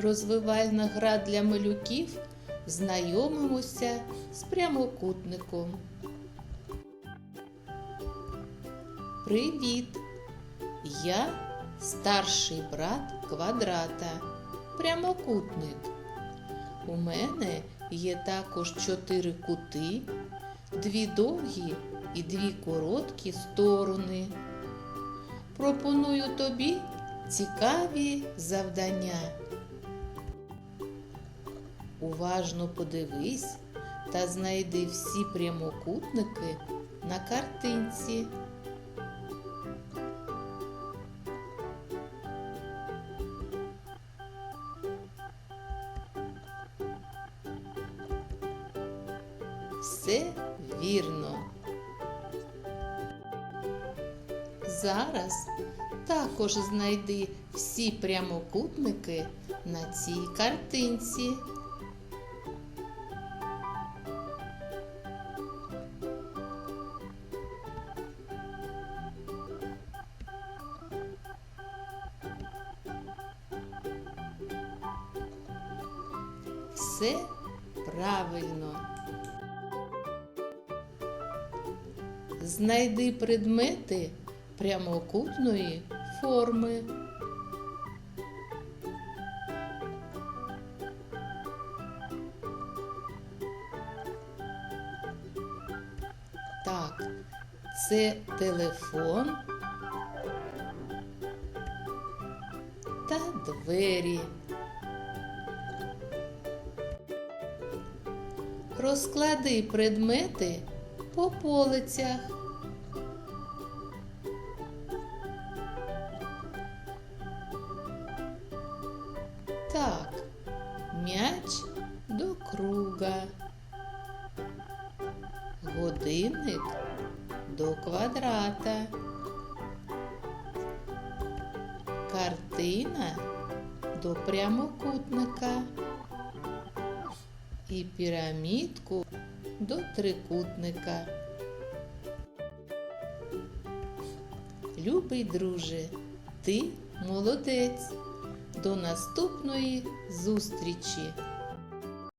розвивальна гра для малюків. Знайомимося з прямокутником. Привіт! Я старший брат квадрата, прямокутник. У мене є також чотири кути, дві довгі і дві короткі сторони. Пропоную тобі цікаві завдання. Уважно подивись та знайди всі прямокутники на картинці. Все вірно. Зараз також знайди всі прямокутники на цій картинці. Все правильно. Знайди предмети прямокутної форми. Так, це телефон та двері. Розклади предмети по полицях. Так, м'яч до круга, годинник до квадрата, картина до прямокутника і пірамідку до трикутника. Любий друже, ти молодець. До наступної зустрічі!